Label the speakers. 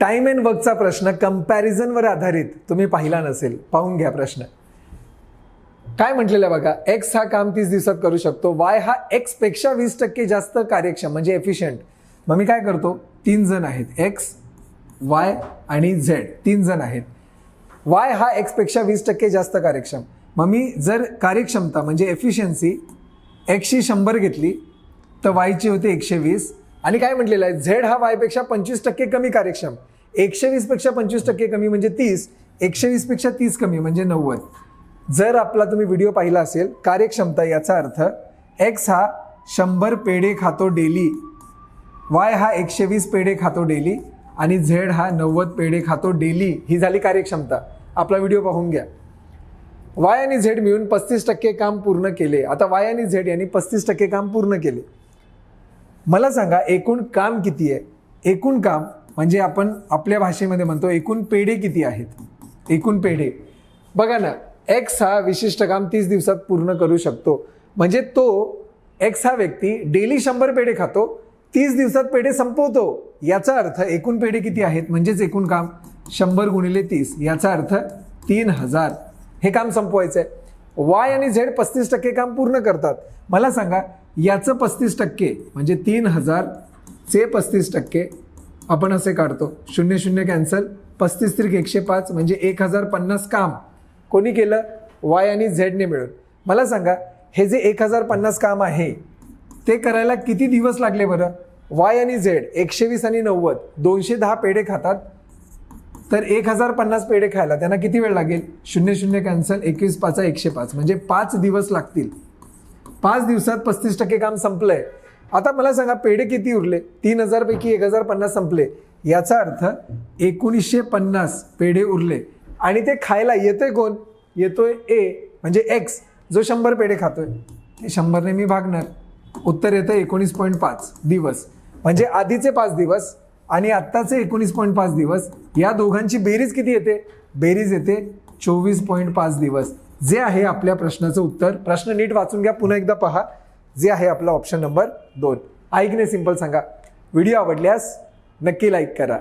Speaker 1: Time and वर्कचा प्रश्न कम्पॅरिझनवर आधारित. तुम्ही पाहिला नसेल पाहून घ्या प्रश्न. काय म्हटलेलं आहे बघा एक्स हा काम तीस दिवसात करू शकतो वाय हा एक्सपेक्षा वीस टक्के जास्त कार्यक्षम म्हणजे एफिशियंट मग मी काय करतो तीन जण आहेत एक्स वाय आणि झेड तीन जण आहेत. वाय हा एक्सपेक्षा वीस टक्के जास्त कार्यक्षम. मग मी जर कार्यक्षमता म्हणजे एफिशियन्सी एक्सची शंभर घेतली तर वायची होते एकशे वीस आणि काय म्हटलेलं आहे? झेड हा वायपेक्षा पंचवीस टक्के कमी कार्यक्षम. एकशे वीसपेक्षा पंचवीस टक्के कमी म्हणजे तीस एकशे वीसपेक्षा तीस कमी म्हणजे नव्वद. जर आपला तुम्ही व्हिडिओ पाहिला असेल कार्यक्षमता याचा अर्थ एक्स हा शंभर पेढे खातो डेली वाय हा एकशे वीस पेढे खातो डेली आणि झेड हा नव्वद पेढे खातो डेली ही झाली कार्यक्षमता. आपला व्हिडिओ पाहून घ्या. वाय आणि झेड मिळून पस्तीस टक्के काम पूर्ण केले. आता वाय आणि झेड यांनी पस्तीस टक्के काम पूर्ण केले. मला सांगा एकूण काम किती आहे? एकूण काम म्हणजे आपण आपल्या भाषेमध्ये म्हणतो एकूण पेढे किती आहेत? एकूण पेढे. बघा ना एक्स हा विशिष्ट काम तीस दिवसात पूर्ण करू शकतो. म्हणजे तो एक्स हा व्यक्ती डेली शंभर पेढे खातो तीस दिवसात पेढे संपवतो. याचा अर्थ एकूण पेढे किती आहेत? म्हणजेच एकूण काम शंभर गुणिले तीस. याचा अर्थ तीन हजार. हे काम संपवायचं आहे वाय आणि झेड पस्तीस टक्के काम पूर्ण करतात. मला सांगा याचं पस्तीस टक्के म्हणजे तीन हजारचे पस्तीस टक्के आपण असे काढतो. शून्य शून्य कॅन्सल पस्तीस त्रिक एकशे पाच म्हणजे एक हजार पन्नास काम. कोणी केलं? वाय आणि झेडने मिळून. मला सांगा हे जे एक हजार पन्नास काम आहे ते करायला किती दिवस लागले बरं? वाय आणि झेड एकशे वीस आणि नव्वद दोनशे दहा पेढे खातात. तर एक हजार पन्नास पेढे खायला त्यांना किती वेळ लागेल? शून्य शून्य कॅन्सल एकवीस पाचा एकशे पाच म्हणजे पाच दिवस लागतील. पाच दिवसात पस्तीस टक्के काम संपलंय. आता मला सांगा पेढे किती उरले? तीन हजारपैकी एक हजार पन्नास संपले. याचा अर्थ एकोणीसशे पन्नास पेढे उरले. आणि ते खायला येतोय कोण? येतोय ए म्हणजे एक्स जो शंभर पेढे खातोय. ते शंभरने मी भागणार. उत्तर येतं एकोणीस पॉईंट पाच दिवस. म्हणजे आधीचे पाच दिवस आणि आत्ताचे एकोणीस पॉईंट पाच दिवस. या दोघांची बेरीज किती येते? बेरीज येते चोवीस पॉईंट पाच दिवस. जे आहे आपल्या प्रश्नाचं उत्तर. प्रश्न नीट वाचून घ्या. पुन्हा एकदा पहा. जे आहे आपला ऑप्शन नंबर दोन. ऐकणे सिंपल सांगा. व्हिडिओ आवडल्यास नक्की लाईक करा.